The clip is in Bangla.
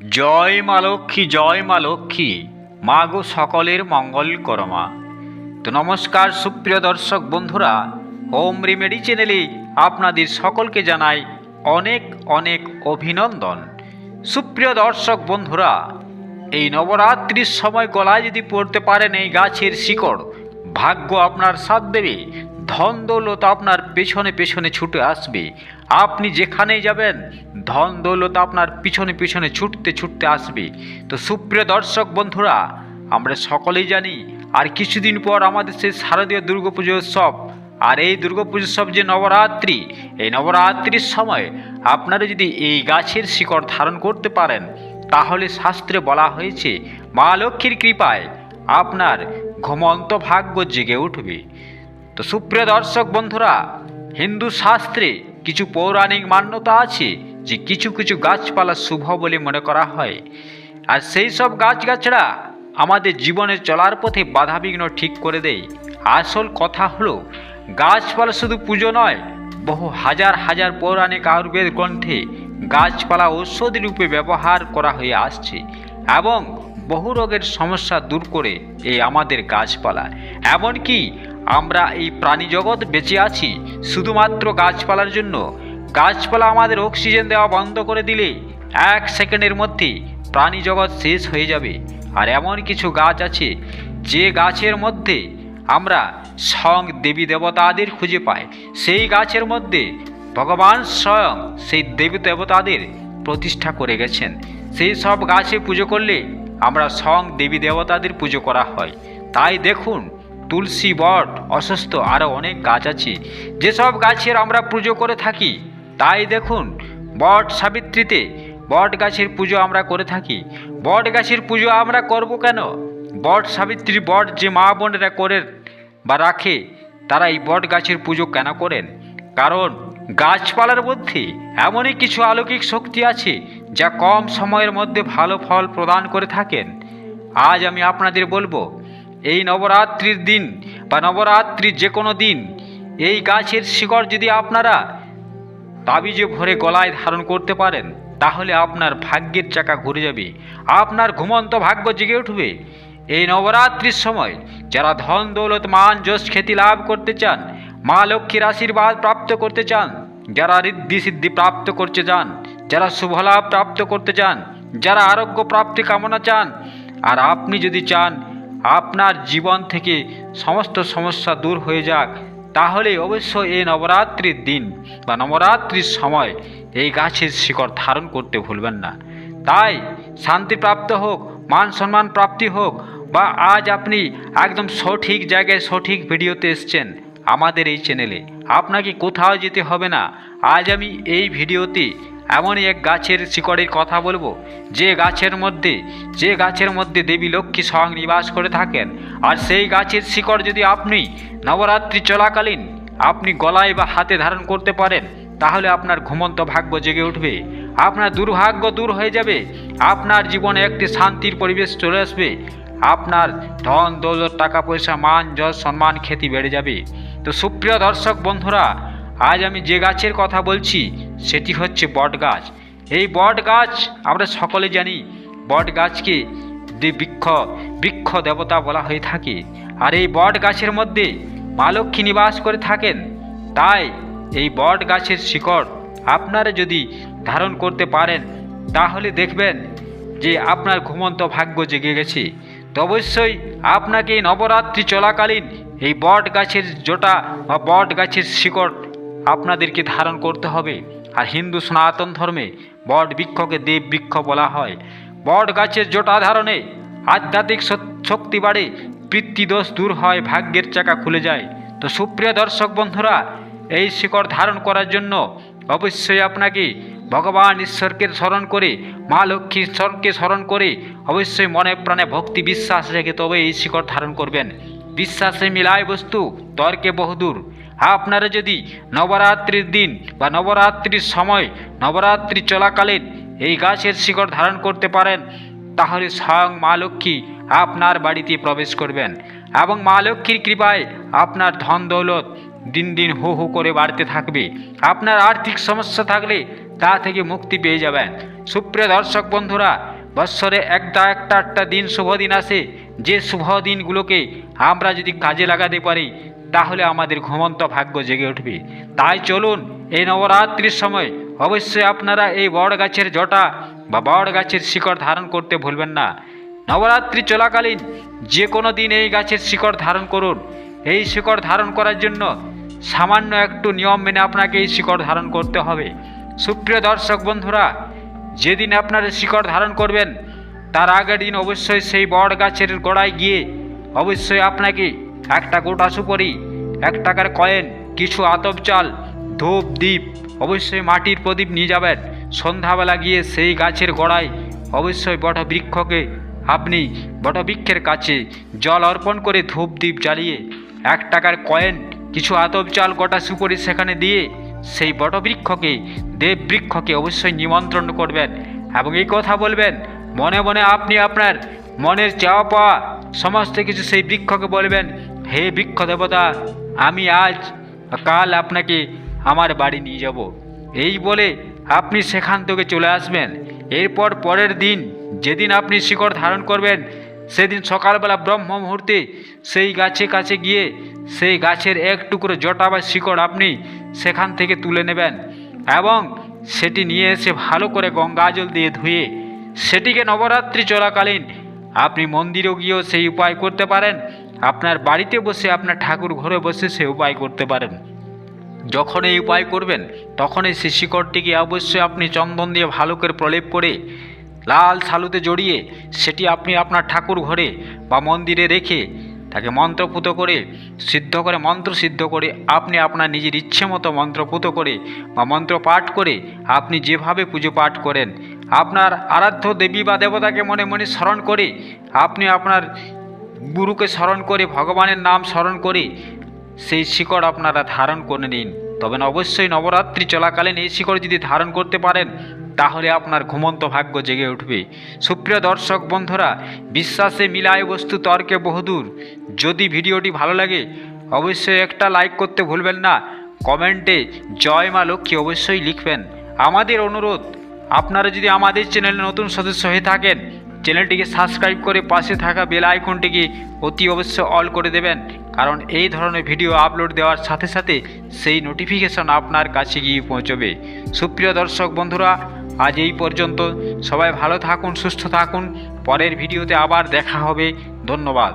জয় মা লক্ষ্মী, জয় মা লক্ষ্মী মা গো সকলের মঙ্গল করমা তো নমস্কার সুপ্রিয় দর্শক বন্ধুরা, হোম রেমেডি চ্যানেলে আপনাদের সকলকে জানাই অনেক অনেক অভিনন্দন। সুপ্রিয় দর্শক বন্ধুরা, এই নবরাত্রির সময় গলায় যদি পড়তে পারেন এই গাছের শিকড়, ভাগ্য আপনার সাথ দেবে ধন দৌলত আপনার পেছনে পেছনে ছুটে আসবে। আপনি যেখানেই যাবেন ধন দৌলত আপনার পিছনে পিছনে ছুটতে ছুটতে আসবে। তো সুপ্রিয় দর্শক বন্ধুরা, আমরা সকলেই জানি, আর কিছুদিন পর আমাদের সেই শারদীয় দুর্গাপুজো উৎসব। আর এই দুর্গাপুজো উৎসব যে নবরাত্রি, এই নবরাত্রির সময় আপনারা যদি এই গাছের শিকড় ধারণ করতে পারেন, তাহলে শাস্ত্রে বলা হয়েছে, মা লক্ষ্মীর কৃপায় আপনার ঘুমন্ত ভাগ্য জেগে উঠবে। তো সুপ্রিয় দর্শক বন্ধুরা, হিন্দু শাস্ত্রে কিছু পৌরাণিক মান্যতা আছে। যে কিছু কিছু গাছপালা শুভ বলে মনে করা হয়। আর সেই সব গাছগাছড়া আমাদের জীবনে চলার পথে বাধাবিঘ্ন ঠিক করে দেয়। আসল কথা হলো, গাছপালা শুধু পুজো নয়, বহু হাজার হাজার পৌরাণিক আয়ুর্বেদ গ্রন্থে গাছপালা ঔষধি রূপে ব্যবহার করা হয়ে আসছে এবং বহু রোগের সমস্যা দূর করে এই আমাদের গাছপালা। এমনকি আমরা এই প্রাণী জগৎ বেঁচে আছি, শুধুমাত্র গাছপালার জন্য গাছপালা আমাদের অক্সিজেন দেওয়া বন্ধ করে দিলে এক সেকেন্ডের মধ্যে প্রাণী জগৎ শেষ হয়ে যাবে। আর এমন কিছু গাছ আছে, যে গাছের মধ্যে আমরা সং দেবী দেবতাদের খুঁজে পাই। সেই গাছের মধ্যে ভগবান স্বয়ং সেই দেবী দেবতাদের প্রতিষ্ঠা করে গেছেন। সেই সব গাছে পুজো করলে আমরা সং দেবী দেবতাদের পুজো করা হয়। তাই দেখুন, তুলসী বট, অসুস্থ আরও অনেক গাছ আছে। যেসব গাছের আমরা পুজো করে থাকি তাই দেখুন, বট সাবিত্রীতে বট গাছের পুজো আমরা করে থাকি। বট গাছের পুজো আমরা করব কেন? বট সাবিত্রী বট যে মা বোনেরা করে বা রাখে, তারা এই বট গাছের পুজো কেন করেন? কারণ গাছপালার মধ্যে এমনই কিছু অলৌকিক শক্তি আছে, যা কম সময়ের মধ্যে ভালো ফল প্রদান করে থাকেন। আজ আমি আপনাদের বলব, এই নবরাত্রির দিন বা নবরাত্রির যে কোনো দিন, এই গাছের শিকড় যদি আপনারা তাবিজে ভরে গলায় ধারণ করতে পারেন, তাহলে আপনার ভাগ্যের চাকা ঘুরে যাবে, আপনার ঘুমন্ত ভাগ্য জেগে উঠবে। এই নবরাত্রির সময় যারা ধন দৌলত, মান, যশ, খ্যাতি লাভ করতে চান, মা লক্ষ্মীর আশীর্বাদ প্রাপ্ত করতে চান, যারা ঋদ্ধি সিদ্ধি প্রাপ্ত করতে চান, যারা শুভলাভ প্রাপ্ত করতে চান, যারা আরোগ্য প্রাপ্তি কামনা চান, আর আপনি যদি চান, আপনার জীবন থেকে সমস্ত সমস্যা দূর হয়ে যাক তাহলে অবশ্যই এই নবরাত্রির দিন বা নবরাত্রির সময় এই গাছের শিকড় ধারণ করতে ভুলবেন না। তাই শান্তি প্রাপ্ত হোক, মান সম্মান প্রাপ্তি হোক বা আজ আপনি একদম সঠিক জায়গায় সঠিক ভিডিওতে এসছেন আমাদের এই চ্যানেলে, আপনাকে কোথাও যেতে হবে না। আজ আমি এই ভিডিওতে এমনই এক গাছের শিকড়ের কথা বলব, যে গাছের মধ্যে, যে গাছের মধ্যে দেবী লক্ষ্মী স্বয়ং নিবাস করে থাকেন। আর সেই গাছের শিকড় যদি আপনি নবরাত্রি চলাকালীন আপনি গলায় বা হাতে ধারণ করতে পারেন, তাহলে আপনার ঘুমন্ত ভাগ্য জেগে উঠবে। আপনার দুর্ভাগ্য দূর হয়ে যাবে। আপনার জীবনে একটি শান্তির পরিবেশ চলে আসবে। আপনার ধন, দৌলত টাকা পয়সা মান, যশ, সম্মান, খ্যাতি বেড়ে যাবে। তো সুপ্রিয় দর্শক বন্ধুরা, আজ আমি যে গাছের কথা বলছি, সেটি হচ্ছে বট গাছ। এই বট গাছ আমরা সকলে জানি, বট গাছকে বৃক্ষ বৃক্ষ দেবতা বলা হয়ে থাকে। আর এই বট গাছের মধ্যে মা লক্ষ্মী নিবাস করে থাকেন, তাই এই বট গাছের শিকড় আপনারা যদি ধারণ করতে পারেন, তাহলে দেখবেন যে আপনার ঘুমন্ত ভাগ্য জেগে গেছে। তো অবশ্যই আপনাকে নবরাত্রি চলাকালীন এই বট গাছের জোটা বা বট গাছের শিকড় আপনাদেরকে ধারণ করতে হবে। আর হিন্দু সনাতন ধর্মে বট বৃক্ষকে দেব বৃক্ষ বলা হয়। বট গাছের জোটা ধারণে আধ্যাত্মিক শক্তি বাড়ে পিতৃদোষ দূর হয়, ভাগ্যের চাকা খুলে যায়। তো সুপ্রিয় দর্শক বন্ধুরা, এই শিকড় ধারণ করার জন্য অবশ্যই আপনাকে ভগবান ঈশ্বরকে স্মরণ করে, মা লক্ষ্মী ঈশ্বরকে স্মরণ করে অবশ্যই মনে প্রাণে ভক্তি বিশ্বাস রেখে তবে এই শিকড় ধারণ করবেন। বিশ্বাসে মিলায় বস্তু, তর্কে বহুদূর আপনারা যদি নবরাত্রির দিন বা নবরাত্রির সময়, নবরাত্রি চলাকালীন এই গাছের শিকড় ধারণ করতে পারেন, তাহলে স্বয়ং মা লক্ষ্মী আপনার বাড়িতে প্রবেশ করবেন এবং মা লক্ষ্মীর কৃপায় আপনার ধন দৌলত দিন দিন হু হু করে বাড়তে থাকবে। আপনার আর্থিক সমস্যা থাকলে তা থেকে মুক্তি পেয়ে যাবেন। সুপ্রিয় দর্শক বন্ধুরা, বৎসরে একটা একটা একটা দিন, শুভ দিন আসে। যে শুভ দিনগুলোকে আমরা যদি কাজে লাগাতে পারি, তাহলে আমাদের ঘুমন্ত ভাগ্য জেগে উঠবে। তাই চলুন এই নবরাত্রির সময় অবশ্যই আপনারা এই বড় গাছের জটা বা বড় গাছের শিকড় ধারণ করতে ভুলবেন না। নবরাত্রি চলাকালীন যে কোনো দিন এই গাছের শিকড় ধারণ করুন। এই শিকড় ধারণ করার জন্য সামান্য একটু নিয়ম মেনে আপনাকে এই শিকড় ধারণ করতে হবে। সুপ্রিয় দর্শক বন্ধুরা, যেদিন আপনারা শিকড় ধারণ করবেন, তার আগের দিন অবশ্যই সেই বট গাছের গোড়ায় গিয়ে অবশ্যই আপনাকে একটা গোটা সুপরি, এক টাকার কয়েন, কিছু আতপ চাল, ধূপ দ্বীপ অবশ্যই মাটির প্রদীপ নিয়ে যাবেন। সন্ধ্যাবেলা গিয়ে সেই গাছের গোড়ায় অবশ্যই বট বৃক্ষকে আপনি বটবৃক্ষের কাছে জল অর্পণ করে ধূপ দ্বীপ জ্বালিয়ে এক টাকার কয়েন, কিছু আতপ চাল, গোটা সুপরি সেখানে দিয়ে সেই বটবৃক্ষকে, দেববৃক্ষকে অবশ্যই নিমন্ত্রণ করবেন এবং এই কথা বলবেন। মনে মনে আপনি আপনার মনের চাওয়া পাওয়া সমস্ত কিছু সেই বৃক্ষকে বলবেন, হে বৃক্ষ দেবতা, আমি আজ কাল আপনাকে আমার বাড়ি নিয়ে যাব। এই বলে আপনি সেখান থেকে চলে আসবেন। এরপর পরের দিন যেদিন আপনি শিকড় ধারণ করবেন, সেদিন সকালবেলা ব্রহ্ম মুহূর্তে সেই গাছে কাছে গিয়ে সেই গাছের এক টুকরো জটা বা শিকড় আপনি সেখান থেকে তুলে নেবেন এবং সেটি নিয়ে এসে ভালো করে গঙ্গা জল দিয়ে ধুয়ে সেটিকে নবরাত্রি চলাকালীন আপনি মন্দিরেও গিয়েও সেই উপায় করতে পারেন। আপনার বাড়িতে বসে, আপনার ঠাকুর ঘরে বসে সে উপায় করতে পারেন। যখন এই উপায় করবেন, তখনই সেই শিকড়টিকে অবশ্যই আপনি চন্দন দিয়ে ভালো করে প্রলেপ করে লাল সালুতে জড়িয়ে সেটি আপনি আপনার ঠাকুর ঘরে বা মন্দিরে রেখে তাকে মন্ত্রপুত করে সিদ্ধ করে, মন্ত্র সিদ্ধ করে আপনি আপনার নিজের ইচ্ছে মতো মন্ত্রপুত করে বা মন্ত্র পাঠ করে আপনি যেভাবে পুজো পাঠ করেন, আপনার আরাধ্য দেবী বা দেবতাকে মনে মনে স্মরণ করে, আপনি আপনার গুরুকে স্মরণ করে, ভগবানের নাম স্মরণ করে সেই শিকড় আপনারা ধারণ করে নিন। তবে অবশ্যই নবরাত্রি চলাকালীন এই শিকড় যদি ধারণ করতে পারেন তাহলে আপনার ঘুমন্ত ভাগ্য জেগে উঠবে। সুপ্রিয় দর্শক বন্ধুরা, বিশ্বাসে মিলায় বস্তু তর্কে বহুদূর। যদি ভিডিওটি ভালো লাগে, অবশ্যই একটা লাইক করতে ভুলবেন না। কমেন্টে জয় মা লক্ষ্মী অবশ্যই লিখবেন। আমাদের অনুরোধ, আপনারা যদি আমাদের চ্যানেলে নতুন সদস্য হয়ে থাকেন, চ্যানেলটিকে সাবস্ক্রাইব করে পাশে থাকা বেল আইকনটিকে অতি অবশ্যই অল করে দেবেন। কারণ এই ধরনের ভিডিও আপলোড দেওয়ার সাথে সাথে সেই নোটিফিকেশন আপনার কাছে গিয়ে পৌঁছবে। সুপ্রিয় দর্শক বন্ধুরা আজ এই পর্যন্ত। সবাই ভালো থাকুন সুস্থ থাকুন। পরের ভিডিওতে আবার দেখা হবে। ধন্যবাদ।